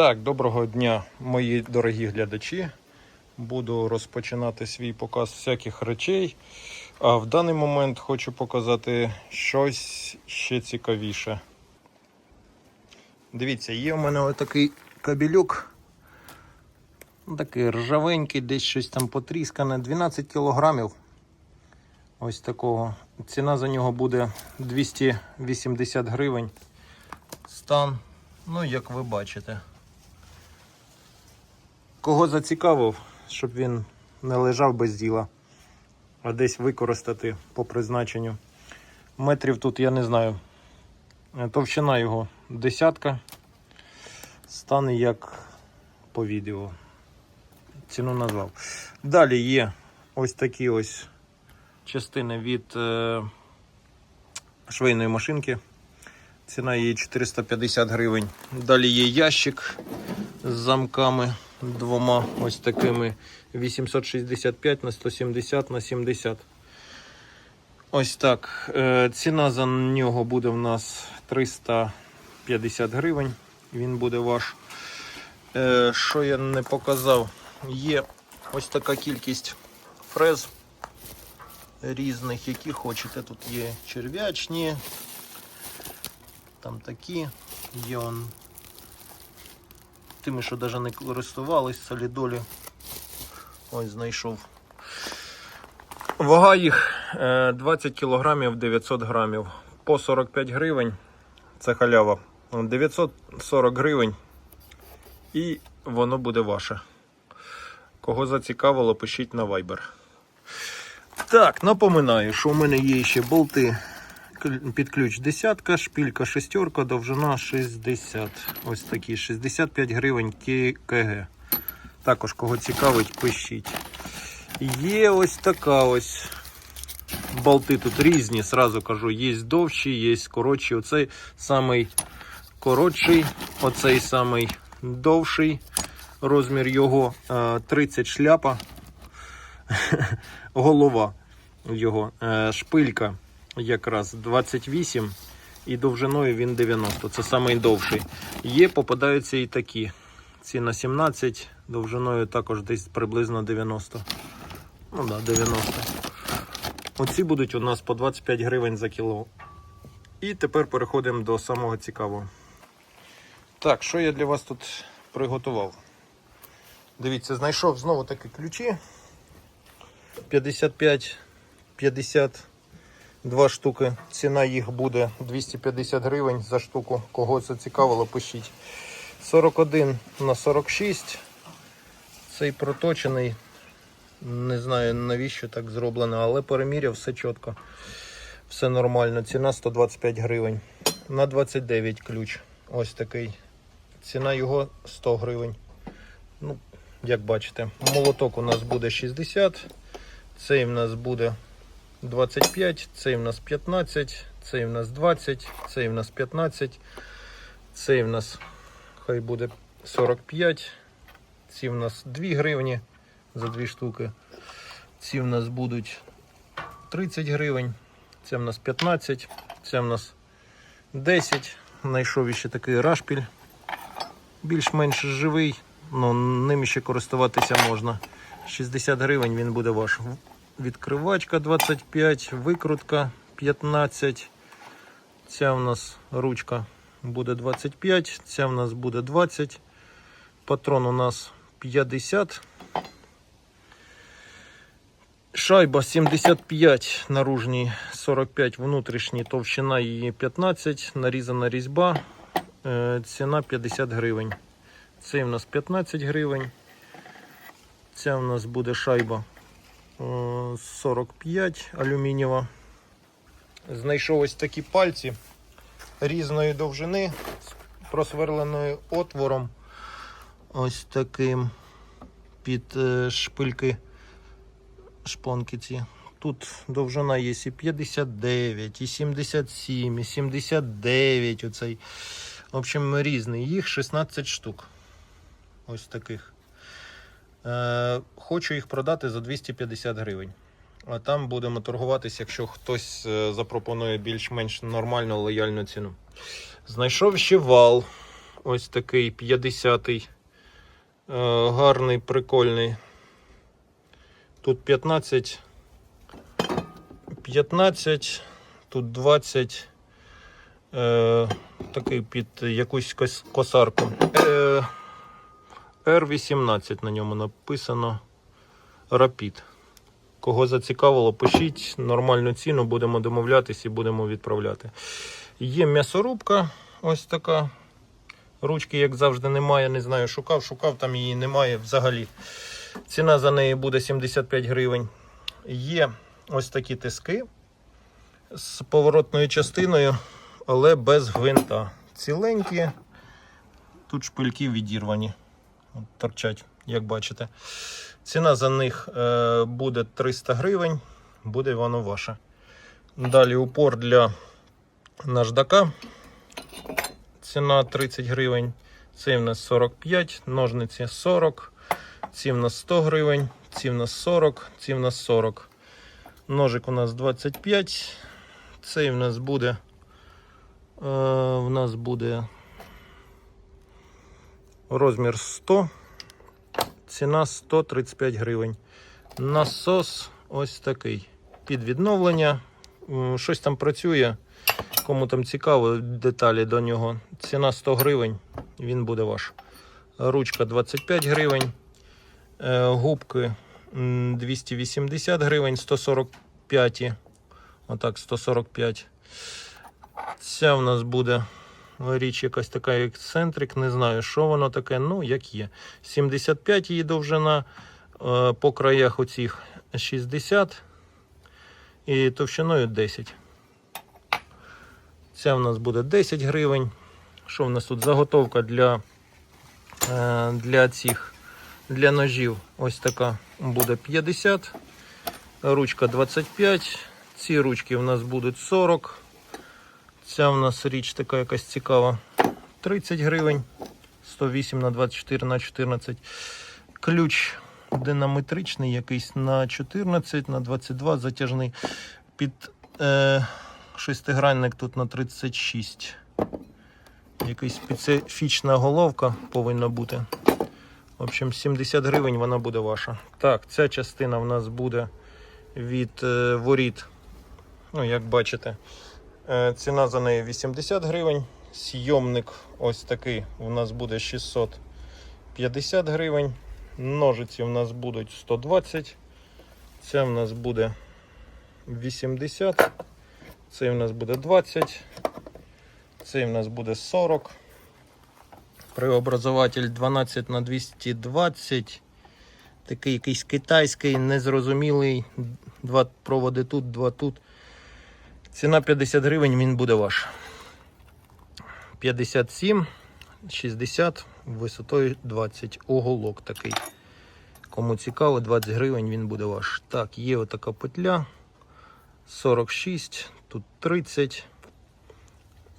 Так, доброго дня, мої дорогі глядачі. Буду розпочинати свій показ всяких речей. А в даний момент хочу показати щось ще цікавіше. Дивіться, є у мене отакий кабелюк. Такий ржавенький, десь щось там потріскане. 12 кілограмів. Ось такого. Ціна за нього буде 280 гривень. Стан, ну як ви бачите. Кого зацікавив, щоб він не лежав без діла, а десь використати по призначенню. Метрів тут я не знаю. Товщина його десятка. Стане як по відео. Ціну назвав. Далі є ось такі ось частини від е, швейної машинки. Ціна її 450 гривень. Далі є ящик з замками двома ось такими 865 на 170 на 70. Ось так. Е, Ціна за нього буде в нас 350 гривень. Він буде ваш. Е, Що я не показав? Є ось така кількість фрез різних, які хочете. Тут є черв'ячні, там такі, є он тими, що навіть не користувались, солідолі. Ось знайшов. Вага їх е, 20 кг 900 грамів. По 45 гривень. Це халява. 940 гривень. І воно буде ваше. Кого зацікавило, пишіть на Viber. Так, напоминаю, що у мене є ще болти під ключ десятка, шпілька шестерка, довжина 60. Ось такі 65 гривень КГ. Також кого цікавить, пишіть. Є ось така ось. Болти тут різні, сразу кажу, є довші, є коротші. Оцей самий коротший, оцей самий довший. Розмір його е, 30 шляпа. Голова його е, шпилька якраз 28 і довжиною він 90. Це самий довший. Є, попадаються і такі. Ці на 17, довжиною також десь приблизно 90. Ну да, 90. Оці будуть у нас по 25 гривень за кіло. І тепер переходимо до самого цікавого. Так, що я для вас тут приготував? Дивіться, знайшов знову такі ключі. 55, 50, два штуки. Ціна їх буде 250 гривень за штуку. Кого це цікавило, пишіть. 41 на 46. Цей проточений. Не знаю навіщо так зроблено, але переміряв все чітко. Все нормально. Ціна 125 гривень. На 29 ключ. Ось такий. Ціна його 100 гривень. Ну, як бачите, молоток у нас буде 60. Цей в нас буде 25, цей в нас 15, цей в нас 20, цей в нас 15, цей в нас хай буде 45, ці в нас 2 гривні за 2 штуки. Ці в нас будуть 30 гривень, це в нас 15, це в нас 10. Знайшов ще такий рашпіль. Більш-менш живий, але ним ще користуватися можна. 60 гривень він буде ваш. Відкривачка 25, викрутка 15. Ця в нас ручка буде 25, ця в нас буде 20. Патрон у нас 50. Шайба 75 наружній, 45 внутрішній, товщина її 15, нарізана різьба. Е, Ціна 50 гривень. Цей у нас 15 гривень. Ця у нас буде шайба 45 алюмінієва. Знайшов ось такі пальці різної довжини з просверленою отвором. Ось таким під е, шпильки шпонки ці. Тут довжина є і 59, і 77, і 79. Оцей. В общем, різний. Їх 16 штук. Ось таких. Е, хочу їх продати за 250 гривень. А там будемо торгуватися, якщо хтось е, запропонує більш-менш нормальну лояльну ціну. Знайшов ще вал. ось такий 50-й. Е, гарний, прикольний. Тут 15, 15, тут 20. Е, такий під якусь косарку. Е, R18 на ньому написано Rapid. Кого зацікавило, пишіть нормальну ціну, будемо домовлятися і будемо відправляти. Є м'ясорубка, ось така. Ручки, як завжди, немає. Не знаю, шукав, шукав, там її немає взагалі. Ціна за неї буде 75 гривень. Є ось такі тиски з поворотною частиною, але без гвинта. Ціленькі. Тут шпильки відірвані. Торчать, як бачите. Ціна за них е, буде 300 гривень, буде воно ваше. Далі упор для наждака. Ціна 30 гривень. Цей в нас 45, ножниці 40, ці в нас 100 гривень, ці в нас 40, ці в нас 40. Ножик у нас 25. Цей в нас буде. Е, в нас буде розмір 100. Ціна 135 гривень. Насос ось такий. Під відновлення. Щось там працює. Кому там цікаво, деталі до нього. Ціна 100 гривень, він буде ваш. Ручка 25 гривень. Е, Губки 280 гривень, 145. Отак, 145. Ця в нас буде річ якась така ексцентрик, не знаю, що воно таке, ну як є. 75 її довжина, е, по краях оцих 60 і товщиною 10. Ця в нас буде 10 гривень. Що в нас тут? Заготовка для, е, для цих для ножів. Ось така буде 50. Ручка 25. Ці ручки в нас будуть 40. Ця в нас річ така якась цікава. 30 гривень. 108 на 24 на 14. Ключ динаметричний якийсь на 14, на 22 затяжний. Під е, шестигранник тут на 36. Якась специфічна головка повинна бути. В общем, 70 гривень вона буде ваша. Так, ця частина в нас буде від е, воріт. Ну, як бачите, ціна за неї 80 гривень. Сйомник ось такий у нас буде 650 гривень. Ножиці у нас будуть 120. Ця в нас буде 80. Цей у нас буде 20. Цей у нас буде 40. Преобразователь 12 на 220. Такий якийсь китайський, незрозумілий. Два проводи тут, два тут. Ціна 50 гривень, він буде ваш. 57, 60, висотою 20. Оголок такий. Кому цікаво, 20 гривень він буде ваш. Так, є отака петля. 46, тут 30.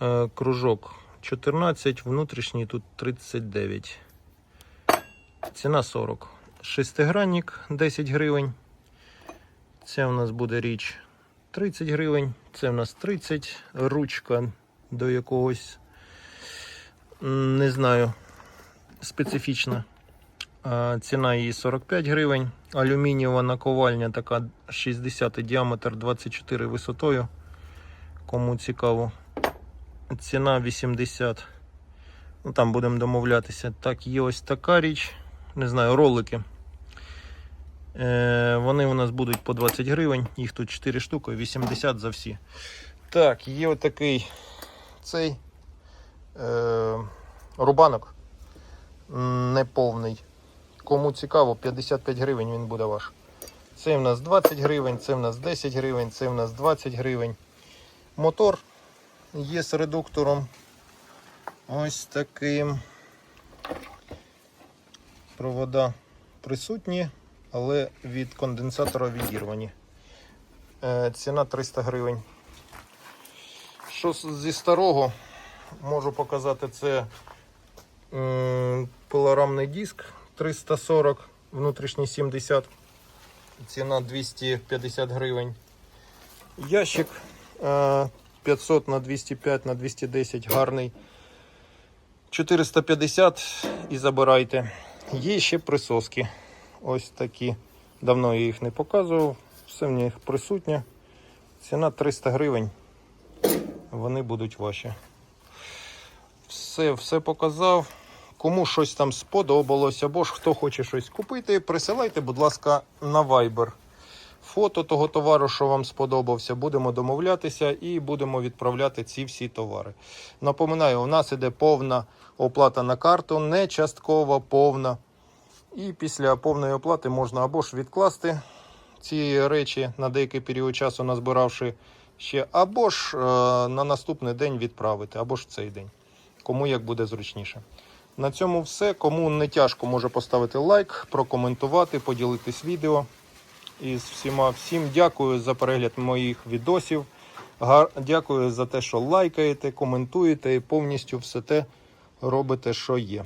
Е, кружок 14, внутрішній тут 39. Ціна 40. Шестигранник 10 гривень. Це у нас буде річ 30 гривень. Це у нас 30. Ручка до якогось, не знаю, специфічна. Ціна її 45 гривень. Алюмінієва наковальня така 60 діаметр 24 висотою. Кому цікаво. Ціна 80. Ну, там будемо домовлятися. Так, є ось така річ. Не знаю, ролики. Е, вони у нас будуть по 20 гривень. Їх тут 4 штуки, 80 за всі. Так, є отакий цей е, рубанок неповний. Кому цікаво, 55 гривень він буде ваш. Це в нас 20 гривень, це в нас 10 гривень, це в нас 20 гривень. Мотор є з редуктором. Ось таким. Провода присутні, але від конденсатора відірвані. Е, ціна 300 гривень. Що зі старого можу показати, це пилорамний диск 340, внутрішній 70, ціна 250 гривень. Ящик е, 500 на 205 на 210 гарний. 450 і забирайте. Є ще присоски. Ось такі. Давно я їх не показував. Все в них присутнє. Ціна 300 гривень. Вони будуть ваші. Все, все показав. Кому щось там сподобалось, або ж хто хоче щось купити, присилайте, будь ласка, на Viber. Фото того товару, що вам сподобався, будемо домовлятися і будемо відправляти ці всі товари. Напоминаю, у нас іде повна оплата на карту, не часткова, повна. І після повної оплати можна або ж відкласти ці речі на деякий період часу, назбиравши ще, або ж е, на наступний день відправити, або ж цей день. Кому як буде зручніше. На цьому все. Кому не тяжко, може поставити лайк, прокоментувати, поділитись відео із всіма. Всім дякую за перегляд моїх відосів. Дякую за те, що лайкаєте, коментуєте і повністю все те робите, що є.